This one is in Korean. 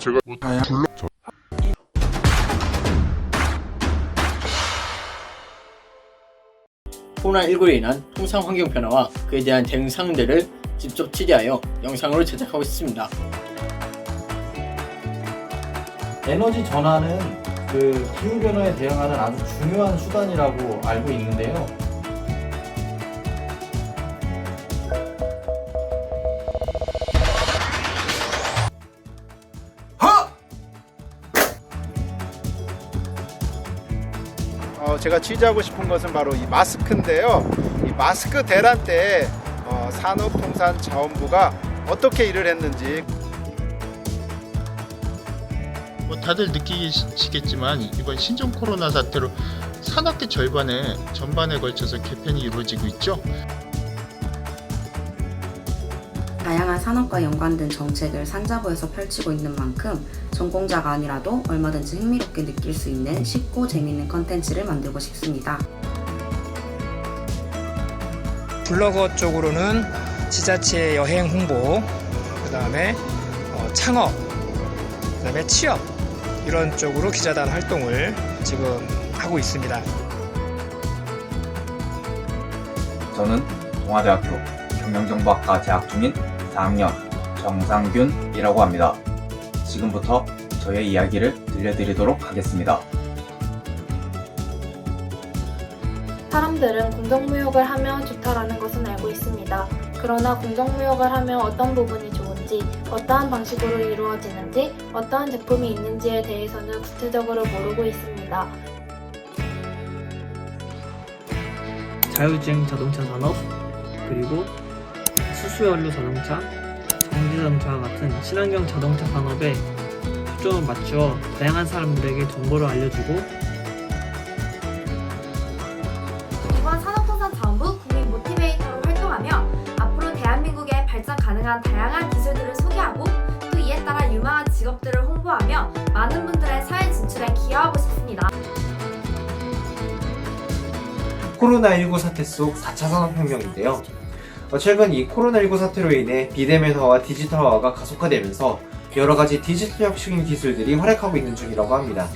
제가 다양 불러 저 코로나19로 인한 통상 환경 변화와 그에 대한 대응 사항들을 직접 취재하여 영상으로 제작하고 있습니다. 에너지 전환은 그 기후 변화에 대응하는 아주 중요한 수단이라고 알고 있는데요. 어, 제가 취재하고 싶은 것은 바로 이 마스크인데요. 이 마스크 대란 때 어, 산업통상자원부가 어떻게 일을 했는지 뭐 다들 느끼시겠지만 이번 신종 코로나 사태로 산업계 절반에 전반에 걸쳐서 개편이 이루어지고 있죠. 다양한 산업과 연관된 정책을 산자부에서 펼치고 있는 만큼 전공자가 아니라도 얼마든지 흥미롭게 느낄 수 있는 쉽고 재미있는 컨텐츠를 만들고 싶습니다. 블로거 쪽으로는 지자체 여행 홍보, 그 다음에 창업, 그 다음에 취업 이런 쪽으로 기자단 활동을 지금 하고 있습니다. 저는 동아대학교 경영정보학과 재학 중인 4학년 정상균이라고 합니다. 지금부터 저의 이야기를 들려드리도록 하겠습니다. 사람들은 공정무역을 하면 좋다라는 것은 알고 있습니다. 그러나 공정무역을 하면 어떤 부분이 좋은지, 어떠한 방식으로 이루어지는지, 어떠한 제품이 있는지에 대해서는 구체적으로 모르고 있습니다. 자율주행 자동차 산업 그리고 수소연료 자동차, 전기자동차와 같은 친환경 자동차 산업에 초점을 맞추어 다양한 사람들에게 정보를 알려주고 이번 산업통상자원부 국민 모티베이터로 활동하며 앞으로 대한민국의 발전 가능한 다양한 기술들을 소개하고 또 이에 따라 유망한 직업들을 홍보하며 많은 분들의 사회 진출에 기여하고 싶습니다. 코로나19 사태 속 4차 산업혁명인데요. 어, 최근 이 코로나19 사태로 인해 비대면화와 디지털화가 가속화되면서 여러 가지 디지털 혁신 기술들이 활약하고 있는 중이라고 합니다.